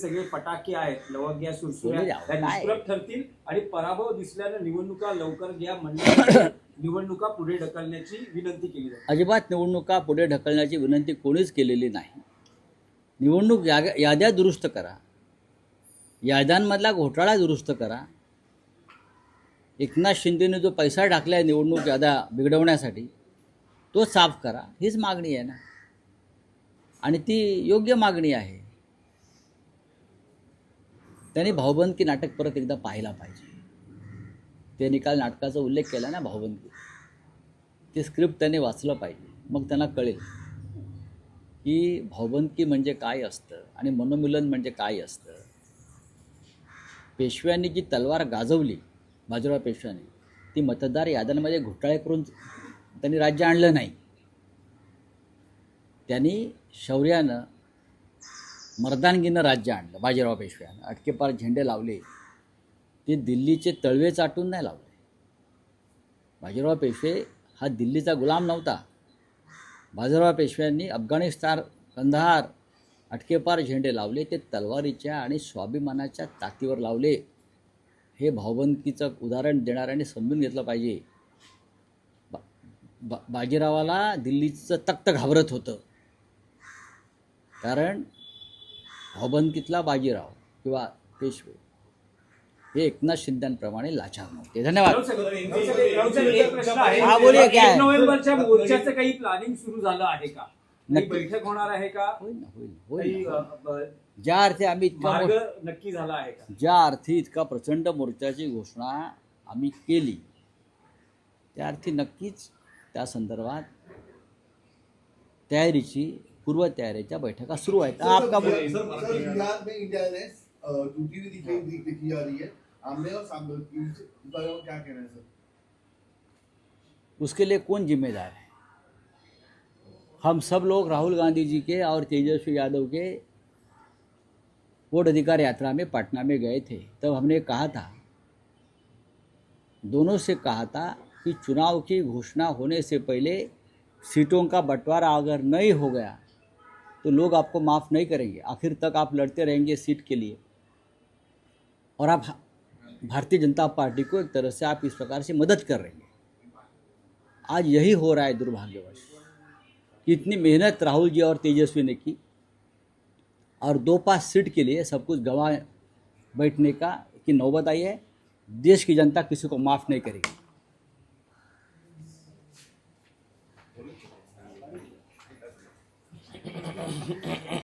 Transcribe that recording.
सगळे पटाके आहेत लवंग्या सुरसुऱ्या? निष्प्रभ ठरतील आणि पराभव दिसल्यानं निवडणुका लवकर घ्या म्हणजे निवडणुका पुढे ढकलण्याची विनंती केली जाते. अजिबात निवडणुका पुढे ढकलण्याची विनंती कोणीच केलेली नाही. निवडणूक याद्या दुरुस्त करा. याद्यांमधला घोटाळा दुरुस्त करा. एकनाथ शिंदेने जो पैसा टाकला आहे निवडणूक याद्या बिघडवण्यासाठी तो साफ करा. हीच मागणी आहे ना. आणि ती योग्य मागणी आहे. त्यांनी भाऊबंदकी नाटक परत एकदा पाहायला पाहिजे. त्याने काल नाटकाचा उल्लेख केला ना भाऊबंदकी ते स्क्रिप्ट त्याने वाचलं पाहिजे. मग त्यांना कळेल की भावबंदकी म्हणजे काय असतं आणि मनोमिलन म्हणजे काय असतं. पेशव्यांनी जी तलवार गाजवली बाजीराव पेशव्यांनी ती मतदार याद्यांमध्ये घोटाळे करून त्यांनी राज्य आणलं नाही. त्यांनी शौर्यानं मर्दानगीनं राज्य आणलं बाजीराव पेशव्यानं अटकेपार झेंडे लावले. ते दिल्लीचे तळवे चाटून नाही लावले. बाजीराव पेशवे हा दिल्लीचा गुलाम नव्हता. बाजीराव पेशव्यांनी अफगाणिस्तान कंधार अटकेपार झेंडे लावले ते तलवारीच्या आणि स्वाभिमानाच्या ताकदीवर लावले. हे भावबंदकीचं उदाहरण देणाऱ्याने समजून घेतलं पाहिजे. बा बा बाजीरावाला दिल्लीचं तख्त घाबरत होतं. कारण भावबंदकीतला बाजीराव किंवा पेशवे. हे एकनाथ शिंद्यांप्रमाणे लाचार नव्हते. धन्यवाद? नोव्हेंबरच्या मोर्चाचं काही प्लॅनिंग सुरू झालं आहे का. बैठक होणार आहे का? होईल ना होईल होईल ज्या अर्थी आम्ही इतका नक्की झाला आहे का? ज्या अर्थी इतका प्रचंड मोर्चाची घोषणा आम्ही केली त्या अर्थी नक्कीच त्या संदर्भात तयारीची पूर्वतयारीच्या बैठका सुरू आहेत. आपका बोल- सर, सर, बिहार में इंडिया ने टूटी हुई दिखाई दी- जा रही है आमने और सामने की इस बारे में क्या कहना है सर? उसके लिए कौन जिम्मेदार है? हम सब लोग राहुल गांधी जी के और तेजस्वी यादव के वोट अधिकार यात्रा में पटना में गए थे। तब हमने कहा था दोनों से कहा था कि चुनाव की घोषणा होने से पहले सीटों का बंटवारा अगर नहीं हो गया तो लोग आपको माफ़ नहीं करेंगे। आखिर तक आप लड़ते रहेंगे सीट के लिए। और आप भारतीय जनता पार्टी को एक तरह से आप इस प्रकार से मदद कर रहे हैं। आज यही हो रहा है दुर्भाग्यवश कि इतनी मेहनत राहुल जी और तेजस्वी ने की और दो पास सीट के लिए सब कुछ गंवा बैठने का की नौबत आई है। देश की जनता किसी को माफ़ नहीं करेगी। よっしゃ!